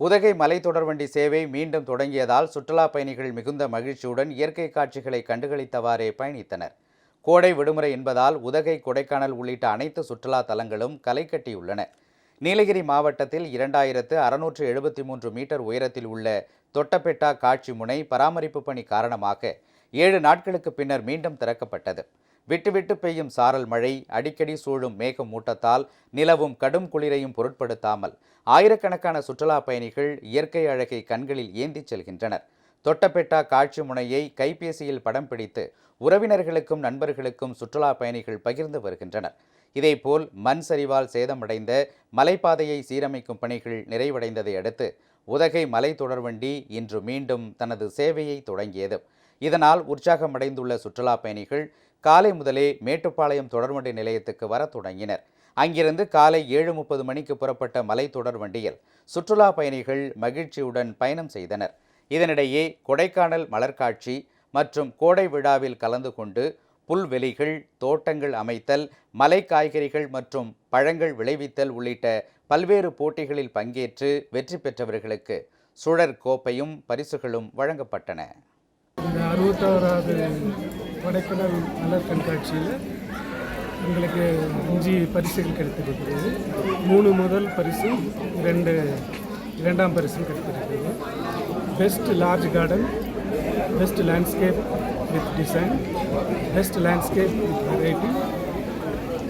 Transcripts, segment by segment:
உதகை மலை தொடர்வண்டி சேவை மீண்டும் தொடங்கியதால் சுற்றுலா பயணிகள் மிகுந்த மகிழ்ச்சியுடன் இயற்கை காட்சிகளை கண்டுகளித்தவாறே பயணித்தனர். கோடை விடுமுறை என்பதால் உதகை கொடைக்கானல் உள்ளிட்ட அனைத்து சுற்றுலா தலங்களும் களை கட்டியுள்ளன. நீலகிரி மாவட்டத்தில் இரண்டாயிரத்து அறுநூற்று எழுபத்தி மூன்று மீட்டர் உயரத்தில் உள்ள தொட்டபெட்டா காட்சி முனை பராமரிப்பு பணி காரணமாக ஏழு நாட்களுக்கு பின்னர் மீண்டும் திறக்கப்பட்டது. விட்டுவிட்டு பெய்யும் சாரல் மழை அடிக்கடி சூழும் மேகமூட்டத்தால் நிலவும் கடும் குளிரையும் பொருட்படுத்தாமல் ஆயிரக்கணக்கான சுற்றுலா பயணிகள் இயற்கை அழகை கண்களில் ஏந்திச் செல்கின்றனர். தொட்டபெட்டா காட்சி முனையை கைபேசியில் படம் பிடித்து உறவினர்களுக்கும் நண்பர்களுக்கும் சுற்றுலா பயணிகள் பகிர்ந்து வருகின்றனர். இதேபோல் மண் சரிவால் சேதமடைந்த மலைப்பாதையை சீரமைக்கும் பணிகள் நிறைவடைந்ததை அடுத்து உதகை மலை தொடர்வண்டி இன்று மீண்டும் தனது சேவையை தொடங்கியது. இதனால் உற்சாகமடைந்துள்ள சுற்றுலா பயணிகள் காலை முதலே மேட்டுப்பாளையம் தொடர்வண்டி நிலையத்துக்கு வரத் தொடங்கினர். அங்கிருந்து காலை ஏழு முப்பது மணிக்கு புறப்பட்ட மலை தொடர்வண்டியில் சுற்றுலா பயணிகள் மகிழ்ச்சியுடன் பயணம் செய்தனர். இதனிடையே கொடைக்கானல் மலர்காட்சி மற்றும் கோடை விழாவில் கலந்து கொண்டு புல்வெளிகள் தோட்டங்கள் அமைத்தல் மலை காய்கறிகள் மற்றும் பழங்கள் விளைவித்தல் உள்ளிட்ட பல்வேறு போட்டிகளில் பங்கேற்று வெற்றி பெற்றவர்களுக்கு சுழற் கோப்பையும் பரிசுகளும் வழங்கப்பட்டன. இந்த அறுபத்தாறாவது கொடைக்கானல் மலர் கண்காட்சியில் எங்களுக்கு அஞ்சு பரிசுகள் கிடைத்திருக்கிறது. மூணு முதல் பரிசும் ரெண்டு இரண்டாம் பரிசும் கிடைத்திருக்கிறது. Best large garden best landscape with design best landscape with variety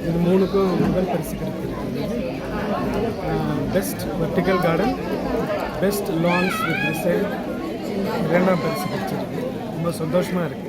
இது மூணுக்கும் முதல் பரிசு கிடைத்திருக்கிறது. Best vertical garden best lawns with design இரண்டாம் பரிசு கிடைச்சிருக்கு. uma são dois marcos.